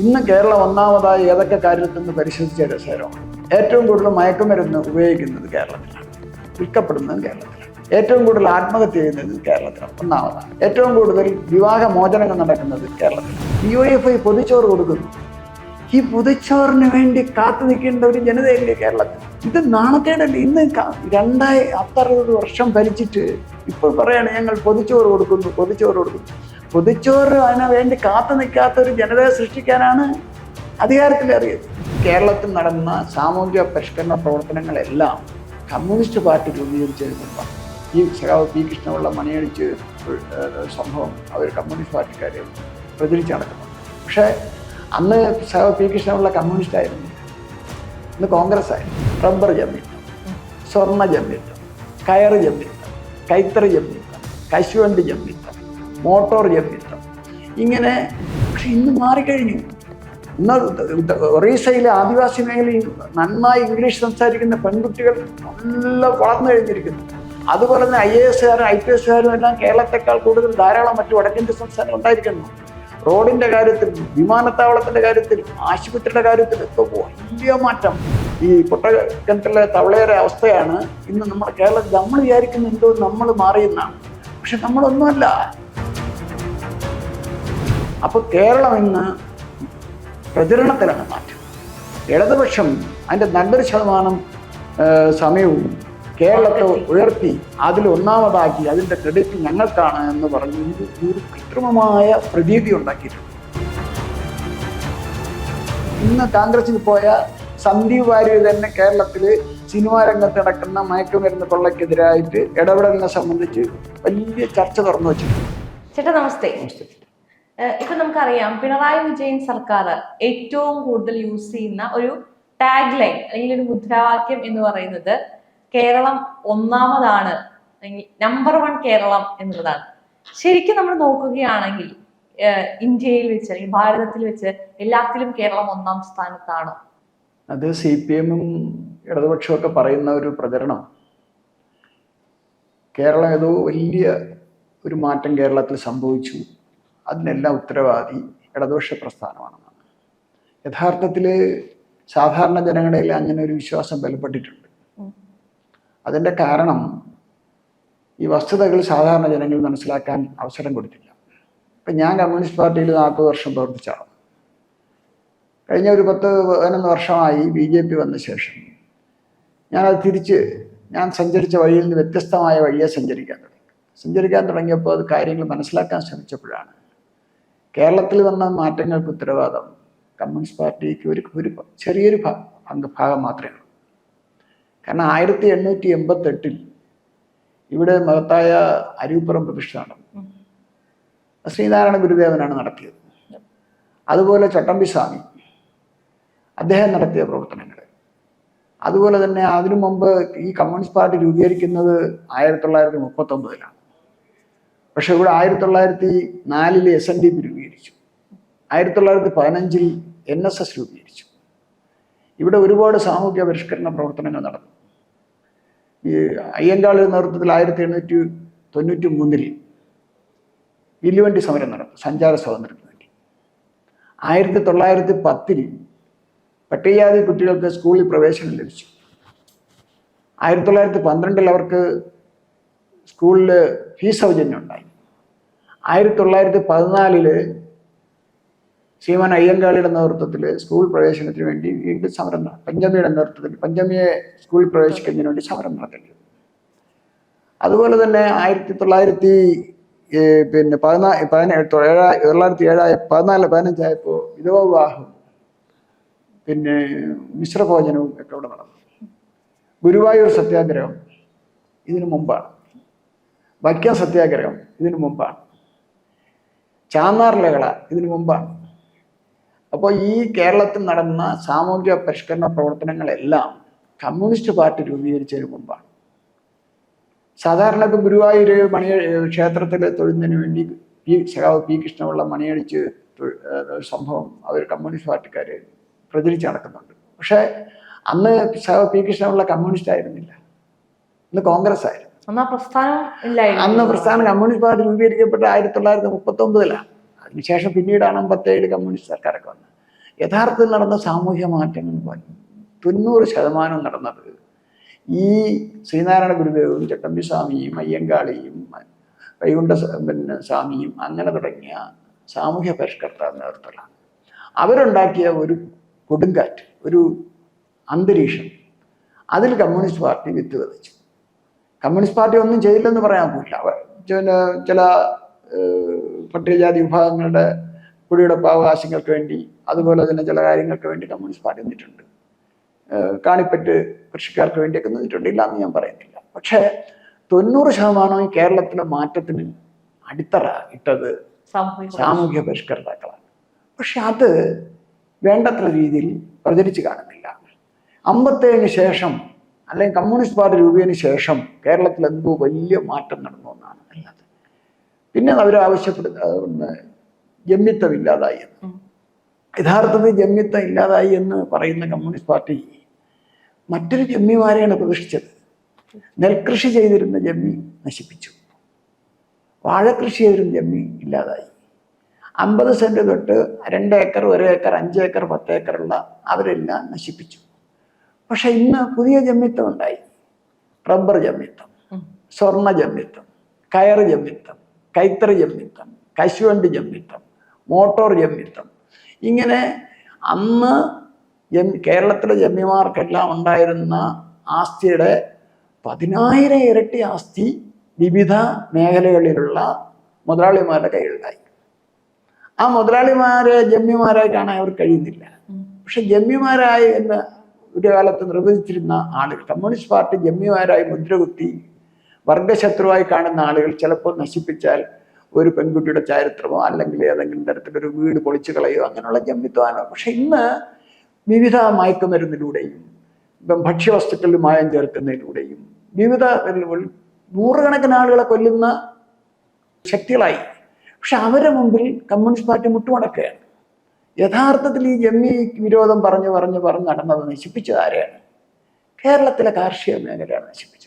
ഇന്ന് കേരളം ഒന്നാമതായി ഏതൊക്കെ കാര്യത്തിൽ നിന്ന് പരിശോധിച്ച രസകരമാണ് ഏറ്റവും കൂടുതൽ മയക്കുമരുന്ന് ഉപയോഗിക്കുന്നത് കേരളത്തിലാണ്. വിൽക്കപ്പെടുന്നത് കേരളത്തിലാണ്. ഏറ്റവും കൂടുതൽ ആത്മഹത്യ ചെയ്യുന്നത് കേരളത്തിലാണ്. ഒന്നാമതാണ്. ഏറ്റവും കൂടുതൽ വിവാഹ മോചനങ്ങൾ നടക്കുന്നത് കേരളത്തിലാണ്. യു എഫ് ഐ പൊതിച്ചോറ് കൊടുക്കുന്നു. ഈ പൊതിച്ചോറിന് വേണ്ടി കാത്തു നിൽക്കേണ്ട ഒരു ജനതയല്ലേ കേരളത്തിൽ? ഇത് നാണക്കേടല്ലേ? ഇന്ന് രണ്ടായി അത്തറുപത് വർഷം ഭരിച്ചിട്ട് ഇപ്പോൾ പറയാണ് ഞങ്ങൾ പൊതിച്ചോറ് കൊടുക്കുന്നു പൊതിച്ചോറ് കൊടുക്കുന്നു. പൊതിച്ചോറ് അതിനു വേണ്ടി കാത്തു നിൽക്കാത്ത ഒരു ജനതയെ സൃഷ്ടിക്കാനാണ് അധികാരത്തിലേറിയത് കേരളത്തിൽ നടന്ന സാമൂഹിക പരിഷ്കരണ പ്രവർത്തനങ്ങളെല്ലാം കമ്മ്യൂണിസ്റ്റ് പാർട്ടി രൂപീകരിച്ചതിന് മുമ്പാണ് ഈ സഖാവ് പി കൃഷ്ണപിള്ള മണിയടിച്ച് സംഭവം അവർ കമ്മ്യൂണിസ്റ്റ് പാർട്ടിക്കാരെ പ്രചരിച്ച് നടക്കുന്നു. പക്ഷേ അന്ന് സഖാവ് പി കൃഷ്ണപിള്ള കമ്മ്യൂണിസ്റ്റ് ആയിരുന്നു ഇന്ന് കോൺഗ്രസ് ആയിരുന്നു റബ്ബർ ജമ്മിട്ടു സ്വർണ ജമ്മിട്ടു കയറ് ജമ്മിട്ടു കൈത്തറി ജമ്മിട്ടു കശുവണ്ടി ജമ്മിത്തം മോട്ടോർ ജമ്മിത്തം ഇങ്ങനെ പക്ഷെ ഇന്ന് മാറിക്കഴിഞ്ഞു. ഇന്ന് ഒറീസയിലെ ആദിവാസി മേഖലയിൽ നന്നായി ഇംഗ്ലീഷ് സംസാരിക്കുന്ന പെൺകുട്ടികൾ നല്ല വളർന്നു കഴിഞ്ഞിരിക്കുന്നു. അതുപോലെ തന്നെ ഐ എ എസുകാരും ഐ പി എസുകാരും എല്ലാം കേരളത്തെക്കാൾ കൂടുതൽ ധാരാളം മറ്റു വടക്കിന്റെ സംസ്ഥാനം ഉണ്ടായിരിക്കുന്നു. റോഡിന്റെ കാര്യത്തിൽ വിമാനത്താവളത്തിന്റെ കാര്യത്തിൽ ആശുപത്രിയുടെ കാര്യത്തിൽ ഒക്കെ വലിയ മാറ്റം. ഈ പൊട്ടക്കിണറ്റിലെ തവളയുടെ അവസ്ഥയാണ് ഇന്ന് നമ്മുടെ കേരളത്തിൽ. നമ്മൾ വിചാരിക്കുന്ന എന്തോ നമ്മൾ മാറിയെന്നാണ്. പക്ഷെ നമ്മളൊന്നുമല്ല. അപ്പൊ കേരളം ഇന്ന് പ്രചരണത്തിലാണ് മാറ്റം. ഇടതുപക്ഷം അതിന്റെ നല്ലൊരു ശതമാനം സമയവും കേരളത്തെ ഉയർത്തി അതിൽ ഒന്നാമതാക്കി അതിന്റെ ക്രെഡിറ്റ് ഞങ്ങൾക്കാണ് എന്ന് പറഞ്ഞ് ഇത് ഒരു കൃത്രിമമായ പ്രതീതി ഉണ്ടാക്കിയിട്ടുണ്ട്. ഇന്ന് കോൺഗ്രസിൽ പോയ സന്ദീപ് വാര്യർ തന്നെ കേരളത്തിൽ സിനിമാ രംഗത്ത് നടക്കുന്ന മയക്കുമരുന്ന് കൊള്ളയ്ക്കെതിരായിട്ട് ഇടപെടലിനെ സംബന്ധിച്ച് വലിയ ചർച്ച തുറന്നു വെച്ചിട്ടുണ്ട്. ചേട്ടാ നമസ്തേ. ഏഹ് ഇപ്പൊ നമുക്കറിയാം പിണറായി വിജയൻ സർക്കാർ ഏറ്റവും കൂടുതൽ യൂസ് ചെയ്യുന്ന ഒരു ടാഗ് ലൈൻ അല്ലെങ്കിൽ ഒരു മുദ്രാവാക്യം എന്ന് പറയുന്നത് കേരളം ഒന്നാമതാണ് നമ്പർ വൺ കേരളം എന്നുള്ളതാണ്. ശരിക്കും നമ്മൾ നോക്കുകയാണെങ്കിൽ ഇന്ത്യയിൽ വെച്ച് അല്ലെങ്കിൽ ഭാരതത്തിൽ വെച്ച് എല്ലാത്തിലും കേരളം ഒന്നാം സ്ഥാനത്താണോ? അത് സി പി എമ്മും ഇടതുപക്ഷവും ഒക്കെ പറയുന്ന ഒരു പ്രചരണം. കേരളം ഏതോ വലിയ ഒരു മാറ്റം കേരളത്തിൽ സംഭവിച്ചു. അതിനെല്ലാം ഉത്തരവാദി ഇടതുപക്ഷ പ്രസ്ഥാനമാണെന്നാണ് യഥാർത്ഥത്തിൽ സാധാരണ ജനങ്ങളിൽ അങ്ങനെ ഒരു വിശ്വാസം ബലപ്പെട്ടിട്ടുണ്ട്. അതിന്റെ കാരണം ഈ വസ്തുതകൾ സാധാരണ ജനങ്ങൾ മനസ്സിലാക്കാൻ അവസരം കൊടുത്തില്ല. ഇപ്പം ഞാൻ കമ്മ്യൂണിസ്റ്റ് പാർട്ടിയിൽ നാൽപ്പത് വർഷം പ്രവർത്തിച്ചാണ്. കഴിഞ്ഞ ഒരു പത്ത് പതിനൊന്ന് വർഷമായി ബി ജെ പി വന്ന ശേഷം ഞാനത് തിരിച്ച് ഞാൻ സഞ്ചരിച്ച വഴിയിൽ നിന്ന് വ്യത്യസ്തമായ വഴിയെ സഞ്ചരിക്കാൻ തുടങ്ങി സഞ്ചരിക്കാൻ തുടങ്ങിയപ്പോൾ അത് കാര്യങ്ങൾ മനസ്സിലാക്കാൻ ശ്രമിച്ചപ്പോഴാണ് കേരളത്തിൽ വന്ന മാറ്റങ്ങൾക്ക് ഉത്തരവാദം കമ്മ്യൂണിസ്റ്റ് പാർട്ടിക്ക് ഒരു ഒരു ചെറിയൊരു അംഗഭാഗം ഭാഗം മാത്രമേ ഉള്ളൂ. കാരണം ആയിരത്തി എണ്ണൂറ്റി എൺപത്തെട്ടിൽ ഇവിടെ മഹത്തായ അരിപ്പുറം പ്രതിഷ്ഠ നടന്നു. ശ്രീനാരായണ ഗുരുദേവനാണ് നടത്തിയത്. അതുപോലെ ചട്ടമ്പി സ്വാമി അദ്ദേഹം നടത്തിയ പ്രവർത്തനങ്ങൾ. അതുപോലെ തന്നെ അതിനു മുമ്പ് ഈ കമ്മ്യൂണിസ്റ്റ് പാർട്ടി രൂപീകരിക്കുന്നത് ആയിരത്തി തൊള്ളായിരത്തി മുപ്പത്തൊമ്പതിലാണ്. പക്ഷെ ഇവിടെ ആയിരത്തി തൊള്ളായിരത്തി നാലിൽ എസ് എൻ ഡി പി രൂപീകരിച്ചു. ആയിരത്തി തൊള്ളായിരത്തി പതിനഞ്ചിൽ എൻ എസ് എസ് രൂപീകരിച്ചു. ഇവിടെ ഒരുപാട് സാമൂഹ്യ പരിഷ്കരണ പ്രവർത്തനങ്ങൾ നടന്നു. ഈ അയ്യങ്കാളി നേതൃത്വത്തിൽ ആയിരത്തി എണ്ണൂറ്റി തൊണ്ണൂറ്റി മൂന്നിൽ വില്ലുവണ്ടി സമരം നടന്നു സഞ്ചാര സ്വാതന്ത്ര്യത്തിന് വേണ്ടി. ആയിരത്തി തൊള്ളായിരത്തി പത്തിൽ പട്ടികജാതി കുട്ടികൾക്ക് സ്കൂളിൽ പ്രവേശനം ലഭിച്ചു. ആയിരത്തി തൊള്ളായിരത്തി പന്ത്രണ്ടിൽ അവർക്ക് സ്കൂളിൽ ഫീസ് സൗജന്യം ഉണ്ടായി. ആയിരത്തി തൊള്ളായിരത്തി പതിനാലിൽ ശ്രീമാൻ അയ്യങ്കാളിയുടെ നേതൃത്വത്തിൽ സ്കൂൾ പ്രവേശനത്തിന് വേണ്ടി വീണ്ടും സമരം പഞ്ചമിയുടെ നേതൃത്വത്തിൽ പഞ്ചമിയെ സ്കൂൾ പ്രവേശിക്കുന്നതിന് വേണ്ടി സമരം നടത്തേണ്ടി. അതുപോലെ തന്നെ ആയിരത്തി തൊള്ളായിരത്തി പിന്നെ പതിനാ പതിനേഴ് തൊള്ളായിരത്തി ഏഴായ പതിനാല് പതിനഞ്ചായപ്പോൾ വിധവ വിവാഹം പിന്നെ മിശ്രഭോജനവും ഒക്കെ ഇവിടെ നടന്നു. ഗുരുവായൂർ സത്യാഗ്രഹം ഇതിനു മുമ്പാണ്. വൈക്കം സത്യാഗ്രഹം ഇതിനു മുമ്പാണ്. ചാന്നാർ ലഹള ഇതിനു മുമ്പാണ്. അപ്പോൾ ഈ കേരളത്തിൽ നടന്ന സാമൂഹിക പരിഷ്കരണ പ്രവർത്തനങ്ങളെല്ലാം കമ്മ്യൂണിസ്റ്റ് പാർട്ടി രൂപീകരിച്ചതിന് മുമ്പാണ്. സാധാരണ ഇപ്പം ഗുരുവായൂർ മണി ക്ഷേത്രത്തിൽ തൊഴുന്നതിന് വേണ്ടി പി സഖാവ് പി കൃഷ്ണപിള്ള മണിയടിച്ച് സംഭവം അവർ കമ്മ്യൂണിസ്റ്റ് പാർട്ടിക്കാർ പ്രചരിച്ച് നടക്കുന്നുണ്ട്. പക്ഷേ അന്ന് സഖാവ് പി കൃഷ്ണപിള്ള കമ്മ്യൂണിസ്റ്റ് ആയിരുന്നില്ല. ഇന്ന് കോൺഗ്രസ് ആയിരുന്നു. അന്ന് അന്ന് പ്രസ്ഥാനം കമ്മ്യൂണിസ്റ്റ് പാർട്ടി രൂപീകരിക്കപ്പെട്ട ആയിരത്തി തൊള്ളായിരത്തി മുപ്പത്തി ഒമ്പതിലാണ് അതിനുശേഷം പിന്നീടാണ് അമ്പത്തേഴ് കമ്മ്യൂണിസ്റ്റ് സർക്കാരൊക്കെ വന്നത്. യഥാർത്ഥത്തിൽ നടന്ന സാമൂഹ്യ മാറ്റങ്ങൾ തൊണ്ണൂറ് ശതമാനം നടന്നത് ഈ ശ്രീനാരായണ ഗുരുദേവും ചട്ടമ്പി സ്വാമിയും അയ്യങ്കാളിയും വൈകുണ്ഠ പിന്നെ സ്വാമിയും അങ്ങനെ തുടങ്ങിയ സാമൂഹ്യ പരിഷ്കർത്താവ് നേതൃത്വങ്ങളാണ് അവരുണ്ടാക്കിയ ഒരു കൊടുങ്കാറ്റ് ഒരു അന്തരീക്ഷം അതിൽ കമ്മ്യൂണിസ്റ്റ് പാർട്ടി വിത്ത് വിതച്ചു കമ്മ്യൂണിസ്റ്റ് പാർട്ടി ഒന്നും ചെയ്തില്ലെന്ന് പറയാൻ പോയില്ല അവർ ചില പട്ടികജാതി വിഭാഗങ്ങളുടെ കുടിയുടെ അവകാശങ്ങൾക്ക് വേണ്ടി അതുപോലെ തന്നെ ചില കാര്യങ്ങൾക്ക് വേണ്ടി കമ്മ്യൂണിസ്റ്റ് പാർട്ടി നിന്നിട്ടുണ്ട് കാണിപ്പറ്റ് കൃഷിക്കാർക്ക് വേണ്ടിയൊക്കെ നിന്നിട്ടുണ്ട് ഇല്ല എന്ന് ഞാൻ പറയുന്നില്ല. പക്ഷേ തൊണ്ണൂറ് ശതമാനം ഈ കേരളത്തിലെ മാറ്റത്തിന് അടിത്തറ ഇട്ടത് സാമൂഹ്യ പരിഷ്കർത്താക്കളാണ്. പക്ഷെ അത് വേണ്ടത്ര രീതിയിൽ പ്രചരിച്ചു കാണുന്നില്ല. അമ്പത്തേഴിന് ശേഷം അല്ലെങ്കിൽ കമ്മ്യൂണിസ്റ്റ് പാർട്ടി രൂപീന് ശേഷം കേരളത്തിൽ എന്തോ വലിയ മാറ്റം നടന്നു എന്നാണ് പിന്നെ അവർ ആവശ്യപ്പെടുന്ന ജമ്യത്വം ഇല്ലാതായി എന്ന്. യഥാർത്ഥത്തിൽ ജമ്യത്വം ഇല്ലാതായി എന്ന് പറയുന്ന കമ്മ്യൂണിസ്റ്റ് പാർട്ടി മറ്റൊരു ജമ്മിമാരെയാണ് പ്രതിഷ്ഠിച്ചത്. നെൽകൃഷി ചെയ്തിരുന്ന ജമ്മി നശിപ്പിച്ചു. വാഴകൃഷി ചെയ്തിരുന്ന ജമ്മി ഇല്ലാതായി. അമ്പത് സെന്റ് തൊട്ട് രണ്ട് ഏക്കർ ഒരു ഏക്കർ അഞ്ച് ഏക്കർ പത്ത് ഏക്കറുള്ള അവരെല്ലാം നശിപ്പിച്ചു. പക്ഷെ ഇന്ന് പുതിയ ജമ്മിത്തം ഉണ്ടായി. റബ്ബർ ജമ്മിത്തം സ്വർണ സ്വർണ ജമ്മിത്തം കയർ ജമ്മിത്തം കൈത്തറി ജമ്മിത്തം കശുവണ്ടി ജമ്മിത്തം മോട്ടോർ ജമ്മിത്തം. ഇങ്ങനെ അന്ന് ജം കേരളത്തിലെ ജമ്മിമാർക്കെല്ലാം ഉണ്ടായിരുന്ന ആസ്തിയുടെ പതിനായിരം ഇരട്ടി ആസ്തി വിവിധ മേഖലകളിലുള്ള മുതലാളിമാരുടെ കയ്യിലുണ്ടായി. ആ മുതലാളിമാരെ ജമ്മിമാരായി കാണാൻ അവർ കഴിയുന്നില്ല. പക്ഷെ ജമ്മിമാരായി എന്ന് ഒരു കാലത്ത് നിർവചിച്ചിരുന്ന ആളുകൾ കമ്മ്യൂണിസ്റ്റ് പാർട്ടി ജമ്മിമാരായി മുദ്രകുത്തി വർഗശത്രുവായി കാണുന്ന ആളുകൾ ചിലപ്പോൾ നശിപ്പിച്ചാൽ ഒരു പെൺകുട്ടിയുടെ ചരിത്രമോ അല്ലെങ്കിൽ ഏതെങ്കിലും തരത്തിലൊരു വീട് പൊളിച്ചു കളയോ അങ്ങനെയുള്ള ജമ്മിത്വാനോ. പക്ഷെ ഇന്ന് വിവിധ മയക്കുമരുന്നിലൂടെയും ഇപ്പം ഭക്ഷ്യവസ്തുക്കളിൽ മായം ചേർക്കുന്നതിലൂടെയും വിവിധ നൂറുകണക്കിന് ആളുകളെ കൊല്ലുന്ന ശക്തികളായി. പക്ഷെ അവരുടെ മുമ്പിൽ കമ്മ്യൂണിസ്റ്റ് പാർട്ടി മുട്ടുമടക്കുകയാണ്. യഥാർത്ഥത്തിൽ ഈ ജമ്മി വിരോധം പറഞ്ഞു പറഞ്ഞു പറഞ്ഞു നടന്നത് നശിപ്പിച്ചത് ആരെയാണ്? കേരളത്തിലെ കാർഷിക മേഖലയാണ് നശിപ്പിച്ചത്.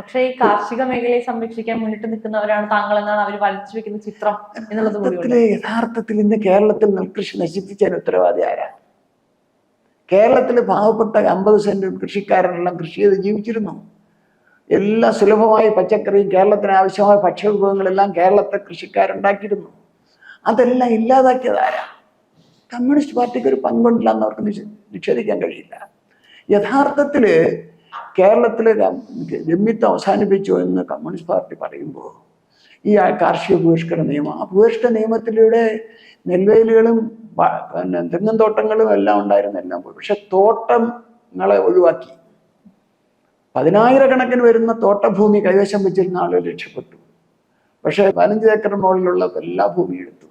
പക്ഷേ ഈ കാർഷിക മേഖലയെ സംരക്ഷിക്കാൻ മുന്നിട്ട് നിൽക്കുന്നവരാണ് താങ്കൾ എന്നാണ് അവർ വരച്ചു വെക്കുന്ന ചിത്രം എന്നുള്ളത് യഥാർത്ഥത്തിൽ ഇന്ന് കേരളത്തിൽ നെൽകൃഷി നശിപ്പിച്ചതിന് ഉത്തരവാദി ആരാ? കേരളത്തിൽ പാവപ്പെട്ട അമ്പത് സെന്റ് കൃഷിക്കാരനെല്ലാം കൃഷി ചെയ്ത് ജീവിച്ചിരുന്നു. എല്ലാ സുലഭമായ പച്ചക്കറിയും കേരളത്തിന് ആവശ്യമായ ഭക്ഷ്യവിഭവങ്ങളെല്ലാം കേരളത്തെ കൃഷിക്കാരുണ്ടാക്കിയിരുന്നു. അതെല്ലാം ഇല്ലാതാക്കിയത് ആരാ? കമ്മ്യൂണിസ്റ്റ് പാർട്ടിക്ക് ഒരു പങ്കുണ്ടില്ല എന്ന് അവർക്ക് നിഷേ- നിഷേധിക്കാൻ കഴിയില്ല. യഥാർത്ഥത്തിൽ കേരളത്തിൽ ജമ്മിത്തം അവസാനിപ്പിച്ചു എന്ന് കമ്മ്യൂണിസ്റ്റ് പാർട്ടി പറയുമ്പോൾ ഈ കാർഷിക ഭൂഷ്കര നിയമം ആ ഭൂഷ്കര നിയമത്തിലൂടെ നെൽവേലുകളും പിന്നെ തെങ്ങും തോട്ടങ്ങളും എല്ലാം ഉണ്ടായിരുന്ന എല്ലാം പോയി. പക്ഷെ തോട്ടങ്ങളെ ഒഴിവാക്കി. പതിനായിരക്കണക്കിന് വരുന്ന തോട്ടഭൂമി കൈവശം വെച്ചിരുന്ന ആളുകൾ രക്ഷപ്പെട്ടു. പക്ഷേ പതിനഞ്ച് ഏക്കർ മുകളിലുള്ള എല്ലാ ഭൂമിയും എടുത്തു.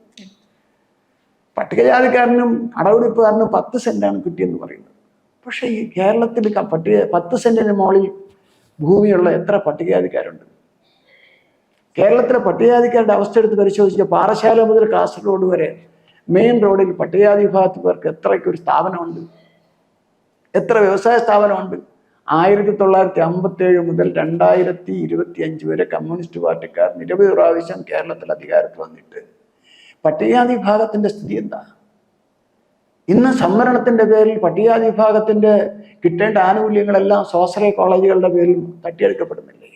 പട്ടികജാതിക്കാരനും അടവെടുപ്പുകാരനും പത്ത് സെന്റാണ് കിട്ടിയെന്ന് പറയുന്നത്. പക്ഷേ ഈ കേരളത്തിൽ പട്ടിക പത്ത് സെന്റിന് മുകളിൽ ഭൂമിയുള്ള എത്ര പട്ടികജാതിക്കാരുണ്ട്? കേരളത്തിലെ പട്ടികജാതിക്കാരുടെ അവസ്ഥ എടുത്ത് പരിശോധിച്ച പാറശാല മുതൽ കാസർഗോഡ് വരെ മെയിൻ റോഡിൽ പട്ടികജാതി വിഭാഗത്തിൽ പേർക്ക് എത്രയ്ക്കൊരു സ്ഥാപനമുണ്ട്? എത്ര വ്യവസായ സ്ഥാപനമുണ്ട്? ആയിരത്തി തൊള്ളായിരത്തി അമ്പത്തി ഏഴ് മുതൽ രണ്ടായിരത്തി ഇരുപത്തി അഞ്ച് വരെ കമ്മ്യൂണിസ്റ്റ് പാർട്ടിക്കാർ നിരവധി പ്രാവശ്യം കേരളത്തിൽ അധികാരത്തിൽ വന്നിട്ട്. പട്ടികജാതി വിഭാഗത്തിന്റെ സ്ഥിതി എന്താ? ഇന്ന് സംവരണത്തിന്റെ പേരിൽ പട്ടികജാതി വിഭാഗത്തിന്റെ കിട്ടേണ്ട ആനുകൂല്യങ്ങളെല്ലാം സ്വാശ്രയ കോളേജുകളുടെ പേരിൽ തട്ടിയെടുക്കപ്പെടുന്നില്ലേ?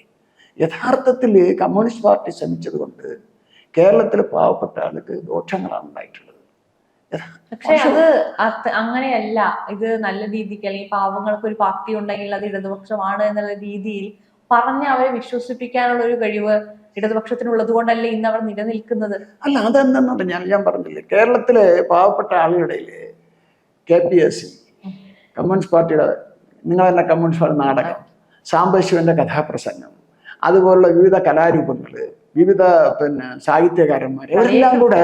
യഥാർത്ഥത്തിൽ കമ്മ്യൂണിസ്റ്റ് പാർട്ടി ശ്രമിച്ചത് കൊണ്ട് കേരളത്തിലെ പാവപ്പെട്ട ആൾക്ക് ദോഷങ്ങളാണ് ഉണ്ടായിട്ടുള്ളത്. പക്ഷെ അത് അത് അങ്ങനെയല്ല. ഇത് നല്ല രീതിക്ക് അല്ലെങ്കിൽ പാവങ്ങൾക്ക് ഒരു പാർട്ടി ഉണ്ടെങ്കിൽ അത് ഇടതുപക്ഷമാണ് എന്നുള്ള രീതിയിൽ പറഞ്ഞ് അവരെ വിശ്വസിപ്പിക്കാനുള്ള ഒരു കഴിവ് ഇടതുപക്ഷത്തിനുള്ളത് കൊണ്ടല്ലേ ഇന്ന് അവർ നിലനിൽക്കുന്നത്? അല്ല അതെന്തെന്ന് പറഞ്ഞാൽ ഞാൻ പറഞ്ഞില്ലേ? കേരളത്തിലെ പാവപ്പെട്ട ആളുകളുടെ K P S C. Communist പാർട്ടിയുടെ നിങ്ങൾ തന്നെ കമ്മ്യൂണിസ്റ്റ് പാർട്ടി നാടകം. സാംബശിവന്റെ കഥാപ്രസംഗം. അതുപോലുള്ള വിവിധ കലാരൂപങ്ങൾ വിവിധ പിന്നെ സാഹിത്യകാരന്മാർ ഇവരെല്ലാം കൂടെ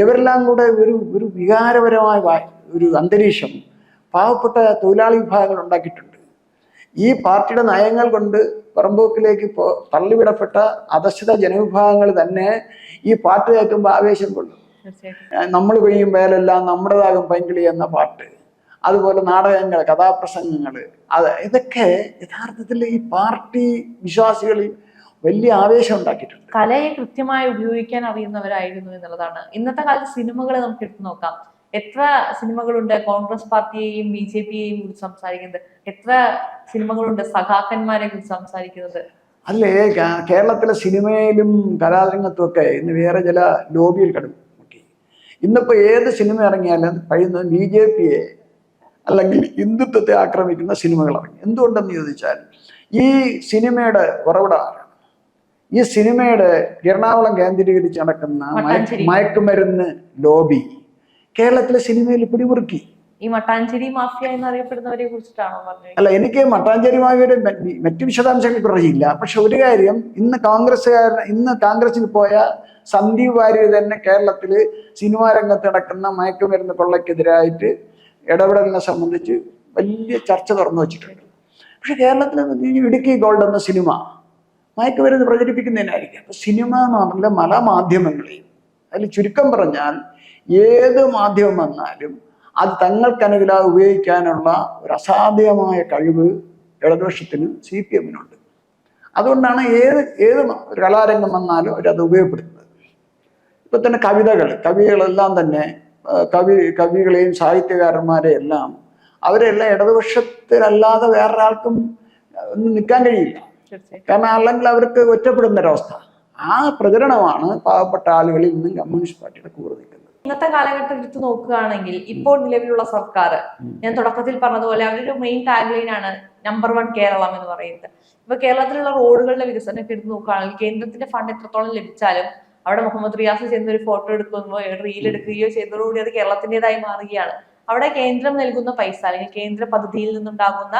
ഇവരെല്ലാം കൂടെ ഒരു ഒരു വികാരപരമായ ഒരു അന്തരീക്ഷം പാവപ്പെട്ട തൊഴിലാളി വിഭാഗങ്ങൾ ഉണ്ടാക്കിയിട്ടുണ്ട്. ഈ പാർട്ടിയുടെ നയങ്ങൾ കൊണ്ട് പുറമ്പോക്കിലേക്ക് പോ തള്ളിവിടപ്പെട്ട അധസ്ഥിത ജനവിഭാഗങ്ങൾ തന്നെ ഈ പാർട്ടി കേൾക്കുമ്പോൾ ആവേശം കൊള്ളും. നമ്മൾ പെയ്യും വേലെല്ലാം നമ്മുടേതാകും പൈങ്കിളി എന്ന പാട്ട്. അതുപോലെ നാടകങ്ങൾ കഥാപ്രസംഗങ്ങൾ അത് ഇതൊക്കെ യഥാർത്ഥത്തിൽ ഈ പാർട്ടി വിശ്വാസികളിൽ വലിയ ആവേശം ഉണ്ടാക്കിയിട്ടുണ്ട്. കലയെ കൃത്യമായി ഉപയോഗിക്കാൻ അറിയുന്നവരായിരുന്നു എന്നുള്ളതാണ്. ഇന്നത്തെ കാലത്ത് സിനിമകളെ നമുക്ക് എടുത്തു നോക്കാം. എത്ര സിനിമകളുണ്ട്? കോൺഗ്രസ് പാർട്ടിയെയും ബി ജെ പിയെയും കുറിച്ച് സംസാരിക്കുന്നത്. എത്ര സിനിമകളുണ്ട്? സഖാക്കന്മാരെ കുറിച്ച് സംസാരിക്കുന്നത്. അല്ലേ? കേരളത്തിലെ സിനിമയിലും കലാരംഗത്തും ഒക്കെ ഇന്ന് വേറെ ചില ലോബിയിൽ കടമുട്ടി ഇന്നിപ്പോൾ ഏത് സിനിമ ഇറങ്ങിയാലും കഴിയുന്നത് ബി ജെ പിയെ അല്ലെങ്കിൽ ഹിന്ദുത്വത്തെ ആക്രമിക്കുന്ന സിനിമകൾ ഇറങ്ങി എന്തുകൊണ്ടെന്ന് ചോദിച്ചാൽ ഈ സിനിമയുടെ ഉറവിട ഈ സിനിമയുടെ എറണാകുളം കേന്ദ്രീകരിച്ച് നടക്കുന്ന. മയക്കുമരുന്ന് ലോബി കേരളത്തിലെ സിനിമയിൽ പിടിമുറുക്കി. ഈ മട്ടാഞ്ചേരി മാഫിയ എന്നറിയപ്പെടുന്നവരെ കുറിച്ചിട്ടാണോ പറഞ്ഞത്? അല്ല എനിക്ക് മട്ടാഞ്ചേരി മാഫിയയുടെ മറ്റു വിശദാംശങ്ങൾ പറയില്ല പക്ഷെ ഒരു കാര്യം ഇന്ന് കോൺഗ്രസ്സുകാരൻ ഇന്ന് കോൺഗ്രസിൽ പോയ സന്ദീപ് വാര്യർ തന്നെ കേരളത്തിൽ സിനിമാ രംഗത്ത് നടക്കുന്ന മയക്കുമരുന്ന് കൊള്ളയ്ക്കെതിരായിട്ട് ഇടപെടലിനെ സംബന്ധിച്ച് വലിയ ചർച്ച തുറന്നു വെച്ചിട്ടുണ്ട്. പക്ഷെ കേരളത്തിൽ ഇടുക്കി ഗോൾഡ് എന്ന സിനിമ മയക്കുമരുന്ന് പ്രചരിപ്പിക്കുന്നതിനായിരിക്കും. അപ്പൊ സിനിമ മാത്രമല്ല പല മാധ്യമങ്ങളെയും അതിൽ ചുരുക്കം പറഞ്ഞാൽ ഏത് മാധ്യമം വന്നാലും അത് തങ്ങൾക്കനുകൂലം ഉപയോഗിക്കാനുള്ള ഒരു അസാധ്യമായ കഴിവ് ഇടതുപക്ഷത്തിന് സി പി എമ്മിനുണ്ട്. അതുകൊണ്ടാണ് ഏത് ഏത് ഒരു കലാരംഗം വന്നാലും അവരത് ഉപയോഗപ്പെടുത്തുന്നത്. ഇപ്പൊ തന്നെ കവിതകൾ കവികളെല്ലാം തന്നെ കവി കവികളെയും സാഹിത്യകാരന്മാരെയും എല്ലാം അവരെല്ലാം ഇടതുപക്ഷത്തിലല്ലാതെ വേറൊരാൾക്കും ഒന്നും നിൽക്കാൻ കഴിയില്ല. കാരണം അല്ലെങ്കിൽ അവർക്ക് ഒറ്റപ്പെടുന്ന ഒരവസ്ഥ ആ പ്രചരണമാണ് പാവപ്പെട്ട ആളുകളിൽ നിന്നും കമ്മ്യൂണിസ്റ്റ് പാർട്ടിയുടെ കൂറ് നിൽക്കുന്നത്. ഇന്നത്തെ കാലഘട്ടം എടുത്ത് നോക്കുകയാണെങ്കിൽ ഇപ്പോൾ നിലവിലുള്ള സർക്കാർ ഞാൻ തുടക്കത്തിൽ പറഞ്ഞതുപോലെ അവരുടെ മെയിൻ ടാഗ്ലൈൻ ആണ് നമ്പർ വൺ കേരളം എന്ന് പറയുന്നത്. ഇപ്പൊ കേരളത്തിലുള്ള റോഡുകളുടെ വികസനമൊക്കെ എടുത്ത് നോക്കുകയാണെങ്കിൽ കേന്ദ്രത്തിന്റെ ഫണ്ട് എത്രത്തോളം ലഭിച്ചാലും അവിടെ മുഹമ്മദ് റിയാസ് ചെന്ന് ഒരു ഫോട്ടോ എടുക്കുമ്പോൾ റീൽ എടുക്കുകയോ ചെയ്തതോടുകൂടി അത് കേരളത്തിന്റെതായി മാറുകയാണ്. അവിടെ കേന്ദ്രം നൽകുന്ന പൈസ അല്ലെങ്കിൽ കേന്ദ്ര പദ്ധതിയിൽ നിന്നുണ്ടാകുന്ന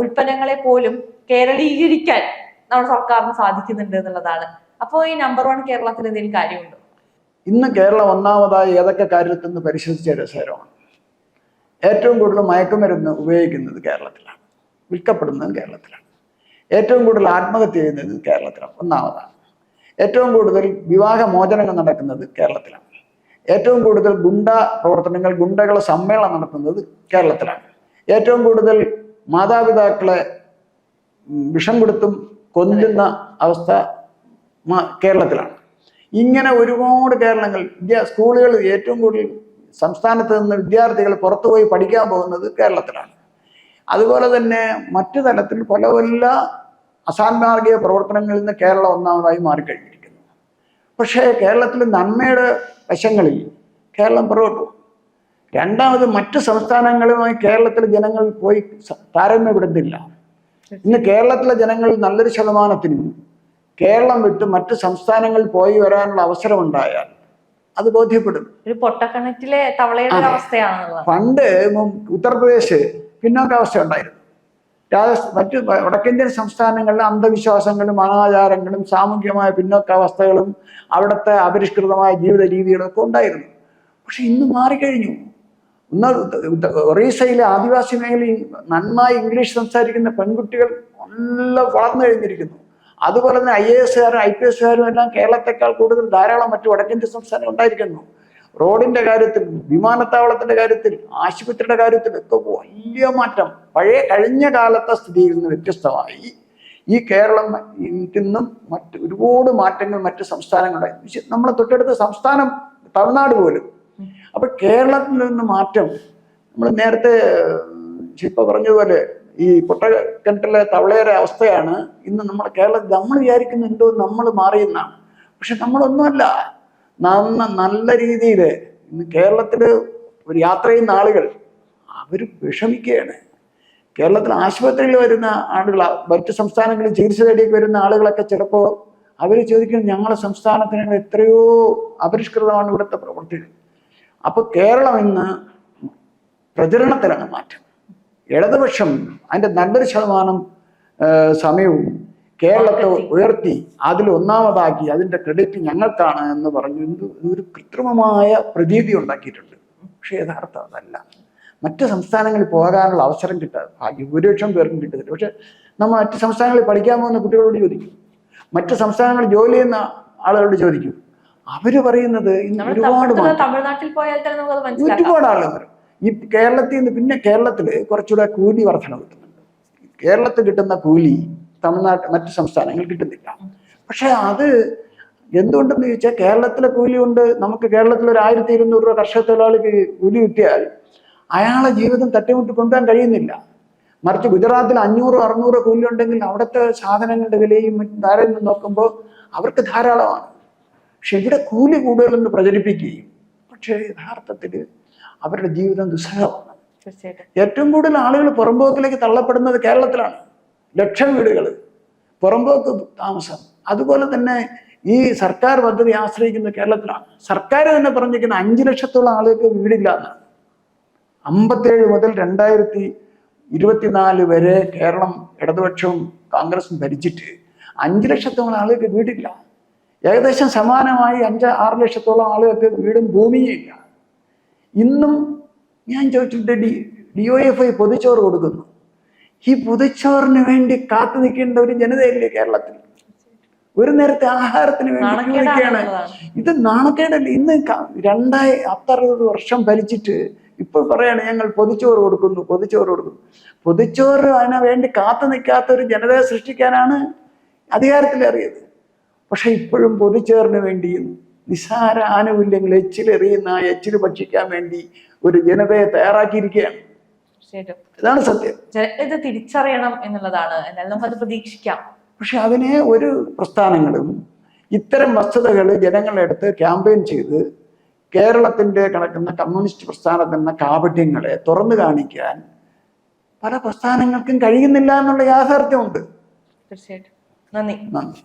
ഉൽപ്പന്നങ്ങളെ പോലും കേരളീകരിക്കാൻ നമ്മുടെ സർക്കാരിന് സാധിക്കുന്നുണ്ട് എന്നുള്ളതാണ്. അപ്പോൾ ഈ നമ്പർ വൺ കേരളത്തിന് എന്തെങ്കിലും കാര്യമുണ്ടോ? ഇന്ന് കേരളം ഒന്നാമതായി ഏതൊക്കെ കാര്യത്തിൽ നിന്ന് പരിശോധിച്ച രസകരമാണ്. ഏറ്റവും കൂടുതൽ മയക്കുമരുന്ന് ഉപയോഗിക്കുന്നത് കേരളത്തിലാണ്. വിൽക്കപ്പെടുന്നത് കേരളത്തിലാണ്. ഏറ്റവും കൂടുതൽ ആത്മഹത്യ ചെയ്യുന്നത് കേരളത്തിലാണ്. ഒന്നാമതാണ്. ഏറ്റവും കൂടുതൽ വിവാഹ മോചനങ്ങൾ നടക്കുന്നത് കേരളത്തിലാണ്. ഏറ്റവും കൂടുതൽ ഗുണ്ട പ്രവർത്തനങ്ങൾ ഗുണ്ടകളെ സമ്മേളനം നടത്തുന്നത് കേരളത്തിലാണ്. ഏറ്റവും കൂടുതൽ മാതാപിതാക്കളെ വിഷം കൊടുത്തും കൊല്ലുന്ന അവസ്ഥ കേരളത്തിലാണ്. ഇങ്ങനെ ഒരുപാട് കേരളങ്ങൾ വിദ്യാ സ്കൂളുകൾ ഏറ്റവും കൂടുതൽ സംസ്ഥാനത്ത് നിന്ന് വിദ്യാർത്ഥികൾ പുറത്തുപോയി പഠിക്കാൻ പോകുന്നത് കേരളത്തിലാണ്. അതുപോലെ തന്നെ മറ്റു തലത്തിൽ പല പല അസാൻമാർഗിക പ്രവർത്തനങ്ങളിൽ നിന്ന് കേരളം ഒന്നാമതായി മാറിക്കഴിഞ്ഞിരിക്കുന്നു. പക്ഷേ കേരളത്തിൽ നന്മയുടെ വശങ്ങളിൽ കേരളം പുറകോട്ടു. രണ്ടാമത് മറ്റു സംസ്ഥാനങ്ങളുമായി കേരളത്തിലെ ജനങ്ങൾ പോയി താരമ്യപ്പെടുന്നില്ല ഇന്ന് കേരളത്തിലെ ജനങ്ങൾ നല്ലൊരു ശതമാനത്തിനും കേരളം വിട്ട് മറ്റ് സംസ്ഥാനങ്ങളിൽ പോയി വരാനുള്ള അവസരമുണ്ടായാൽ അത് ബോധ്യപ്പെടും. ഒരു പൊട്ടക്കിണറ്റിലെ തവളയുടെ അവസ്ഥയാണ് പണ്ട് ഉത്തർപ്രദേശ് പിന്നോക്കാവസ്ഥ ഉണ്ടായിരുന്നു രാജസ്ഥാൻ മറ്റു വടക്കേന്ത്യൻ സംസ്ഥാനങ്ങളിലെ അന്ധവിശ്വാസങ്ങളും അനാചാരങ്ങളും സാമൂഹികമായ പിന്നോക്കാവസ്ഥകളും അവിടുത്തെ അപരിഷ്കൃതമായ ജീവിത രീതികളും ഒക്കെ ഉണ്ടായിരുന്നു. പക്ഷെ ഇന്ന് മാറിക്കഴിഞ്ഞു. ഉത്ത- ഒറീസയിലെ ആദിവാസി മേഖലയിൽ നന്നായി ഇംഗ്ലീഷ് സംസാരിക്കുന്ന പെൺകുട്ടികൾ നല്ല വളർന്നു കഴിഞ്ഞിരിക്കുന്നു. അതുപോലെ തന്നെ ഐ എ എസുകാരും ഐ പി എസുകാരും എല്ലാം കേരളത്തെക്കാൾ കൂടുതൽ ധാരാളം മറ്റു വടക്കേന്ത്യൻ സംസ്ഥാനം ഉണ്ടായിരിക്കുന്നു. റോഡിന്റെ കാര്യത്തിൽ വിമാനത്താവളത്തിന്റെ കാര്യത്തിൽ ആശുപത്രിയുടെ കാര്യത്തിൽ ഒക്കെ വലിയ മാറ്റം. പഴയ കഴിഞ്ഞ കാലത്തെ സ്ഥിതിയിൽ നിന്ന് വ്യത്യസ്തമായി ഈ കേരളം ഇന്നും മറ്റ് ഒരുപാട് മാറ്റങ്ങൾ മറ്റ് സംസ്ഥാനങ്ങളുണ്ടായി നമ്മളെ തൊട്ടടുത്ത സംസ്ഥാനം തമിഴ്നാട് പോലും. അപ്പൊ കേരളത്തിൽ നിന്ന് മാറ്റം നമ്മൾ നേരത്തെ ശില്പ പറഞ്ഞതുപോലെ ഈ പൊട്ടക്കിണറ്റിലെ തവളയുടെ അവസ്ഥയാണ് ഇന്ന് നമ്മൾ കേരളത്തിൽ നമ്മൾ വിചാരിക്കുന്നുണ്ടോ നമ്മൾ മാറിയെന്നാണ്. പക്ഷെ നമ്മളൊന്നുമല്ല. നന്ന നല്ല രീതിയിൽ ഇന്ന് കേരളത്തിൽ ഒരു യാത്ര ചെയ്യുന്ന ആളുകൾ അവർ വിഷമിക്കുകയാണ്. കേരളത്തിൽ ആശുപത്രിയിൽ വരുന്ന ആളുകൾ മറ്റ് സംസ്ഥാനങ്ങളിൽ ചികിത്സ തേടിയൊക്കെ വരുന്ന ആളുകളൊക്കെ ചിലപ്പോൾ അവർ ചോദിക്കും ഞങ്ങളുടെ സംസ്ഥാനത്തിന് എത്രയോ അപരിഷ്കൃതമാണ് ഇവിടുത്തെ പ്രവൃത്തികൾ. അപ്പൊ കേരളം ഇന്ന് പ്രചരണത്തിലാണ് മാറ്റം. ഇടതുപക്ഷം അതിന്റെ നല്ലൊരു ശതമാനം സമയവും കേരളത്തെ ഉയർത്തി. അതിൽ ഒന്നാമതാക്കി അതിന്റെ ക്രെഡിറ്റ് ഞങ്ങൾക്കാണ് എന്ന് പറഞ്ഞു ഒരു കൃത്രിമമായ പ്രതീതി ഉണ്ടാക്കിയിട്ടുണ്ട്. പക്ഷേ യഥാർത്ഥം അതല്ല. മറ്റ് സംസ്ഥാനങ്ങളിൽ പോകാനുള്ള അവസരം കിട്ടാതെ ഭാഗ്യ ഭൂരിപക്ഷം പേർക്കും കിട്ടുന്നില്ല പക്ഷെ നമ്മൾ മറ്റ് സംസ്ഥാനങ്ങളിൽ പഠിക്കാൻ പോകുന്ന കുട്ടികളോട് ചോദിക്കും. മറ്റ് സംസ്ഥാനങ്ങളിൽ ജോലി ചെയ്യുന്ന ആളുകളോട് ചോദിക്കും. അവർ പറയുന്നത് ഇന്ന് ഒരുപാട് ഒരുപാട് ആളുകൾ ഈ കേരളത്തിൽ നിന്ന് പിന്നെ കേരളത്തിൽ കുറച്ചുകൂടെ കൂലി വർധന കിട്ടുന്നുണ്ട്. കേരളത്തിൽ കിട്ടുന്ന കൂലി തമിഴ്നാട്ടിൽ മറ്റു സംസ്ഥാനങ്ങളിൽ കിട്ടുന്നില്ല. പക്ഷേ അത് എന്തുകൊണ്ടെന്ന് ചോദിച്ചാൽ കേരളത്തിലെ കൂലി കൊണ്ട് നമുക്ക് കേരളത്തിൽ ഒരു ആയിരത്തി ഇരുന്നൂറ് രൂപ കർഷക തൊഴിലാളിക്ക് കൂലി കിട്ടിയാൽ അയാളെ ജീവിതം തട്ടിമുട്ടി കൊണ്ടുപോകാൻ കഴിയുന്നില്ല. മറിച്ച് ഗുജറാത്തിൽ അഞ്ഞൂറ് അറുന്നൂറ് കൂലി ഉണ്ടെങ്കിൽ അവിടുത്തെ സാധനങ്ങളുടെ വിലയും നിന്ന് നോക്കുമ്പോൾ അവർക്ക് ധാരാളമാണ്. പക്ഷെ ഇവിടെ കൂലി കൂടുതലെന്ന് പ്രചരിപ്പിക്കുകയും പക്ഷേ യഥാർത്ഥത്തിൽ അവരുടെ ജീവിതം ദുസ്സഹമാണ് ഏറ്റവും കൂടുതൽ ആളുകൾ പുറമ്പോക്കിലേക്ക് തള്ളപ്പെടുന്നത് കേരളത്തിലാണ്. ലക്ഷം വീടുകൾ പുറമ്പോക്ക് താമസം. അതുപോലെ തന്നെ ഈ സർക്കാർ പദ്ധതി ആശ്രയിക്കുന്നത് കേരളത്തിലാണ്. സർക്കാർ തന്നെ പറഞ്ഞിരിക്കുന്ന അഞ്ച് ലക്ഷത്തോളം ആളുകൾക്ക് വീടില്ല എന്നാണ്. അമ്പത്തേഴ് മുതൽ രണ്ടായിരത്തി ഇരുപത്തിനാല് വരെ കേരളം ഇടതുപക്ഷവും കോൺഗ്രസും ഭരിച്ചിട്ട് അഞ്ച് ലക്ഷത്തോളം ആളുകൾക്ക് വീടില്ല. ഏകദേശം സമാനമായി അഞ്ച് ആറ് ലക്ഷത്തോളം ആളുകൾക്ക് വീടും ഭൂമിയും ഇല്ല. ഇന്നും ഞാൻ ചോദിച്ചിട്ട് D D O F I പൊതിച്ചോറ് കൊടുക്കുന്നു. ഈ പൊതിച്ചോറിന് വേണ്ടി കാത്തു നിൽക്കേണ്ട ഒരു ജനതയല്ലേ കേരളത്തിൽ? ഒരു നേരത്തെ ആഹാരത്തിന് വേണ്ടി നിൽക്കുകയാണ് ഇത് നാണക്കേടല്ല. ഇന്ന് രണ്ടായി അത്തറുപത് വർഷം ഭരിച്ചിട്ട് ഇപ്പോൾ പറയാണ് ഞങ്ങൾ പൊതിച്ചോറ് കൊടുക്കുന്നു പൊതിച്ചോറ് കൊടുക്കുന്നു. പൊതിച്ചോറ് അതിനെ വേണ്ടി കാത്തു നിൽക്കാത്ത ഒരു ജനതയെ സൃഷ്ടിക്കാനാണ് അധികാരത്തിലേറിയത്. പക്ഷെ ഇപ്പോഴും പൊതിച്ചോറിന് വേണ്ടിയും നിസ്സാര ആനുകൂല്യങ്ങൾ എച്ചിലെറിയുന്ന ആ എച്ചിൽ ഭക്ഷിക്കാൻ വേണ്ടി ഒരു ജനതയെ തയ്യാറാക്കിയിരിക്കുകയാണ്. ഇതാണ് സത്യം. ഇത് തിരിച്ചറിയണം എന്നുള്ളതാണ്. നമുക്കത് പ്രതീക്ഷിക്കാം. പക്ഷെ അതിനെ ഒരു പ്രസ്ഥാനങ്ങളും ഇത്തരം വസ്തുതകൾ ജനങ്ങളുടെ അടുത്ത് ക്യാമ്പയിൻ ചെയ്ത് കേരളത്തിന്റെ കിടക്കുന്ന കമ്മ്യൂണിസ്റ്റ് പ്രസ്ഥാനത്തിന്റെ കാപട്യങ്ങളെ തുറന്നു കാണിക്കാൻ പല പ്രസ്ഥാനങ്ങൾക്കും കഴിയുന്നില്ല എന്നുള്ള യാഥാർത്ഥ്യമുണ്ട്. തീർച്ചയായിട്ടും. നന്ദി. നന്ദി.